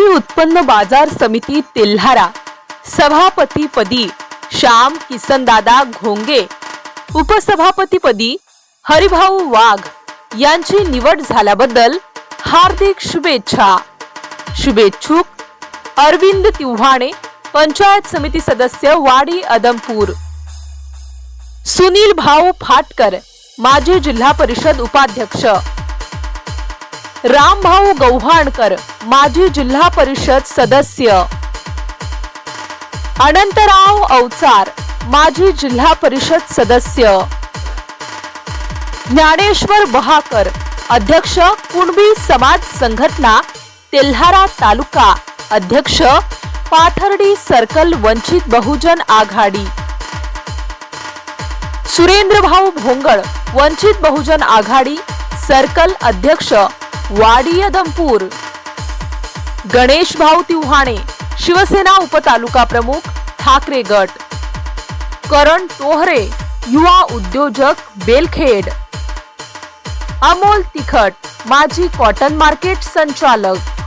कृषी उत्पन्न बाजार समिती तेल्हारा. सभापतीपदी श्याम किसनदादा घोंगे. उपसभापतीपदी हरिभाऊ वाघ यांची निवड झाल्याबद्दल हार्दिक शुभेच्छा. शुभेच्छुक अरविंद तिव्हाणे पंचायत समिती सदस्य वाडी अदमपूर. सुनील भाऊ फाटकर माजी जिल्हा परिषद उपाध्यक्ष. रामभाऊ गव्हाणकर माजी जिल्हा परिषद सदस्य. अनंतराव अवचार माजी जिल्हा परिषद सदस्य. ज्ञानेश्वर बहाकर अध्यक्ष कुणबी समाज संघटना तेल्हारा तालुका अध्यक्ष पाथर्डी सर्कल वंचित बहुजन आघाडी. सुरेंद्रभाऊ भोंगळ वंचित बहुजन आघाडी सर्कल अध्यक्ष. वाडी धमपूर गणेश भाऊ तिव्हाणे शिवसेना उपतालुका प्रमुख ठाकरे गट. करण टोहरे युवा उद्योजक बेलखेड. अमोल तिखट माजी कॉटन मार्केट संचालक.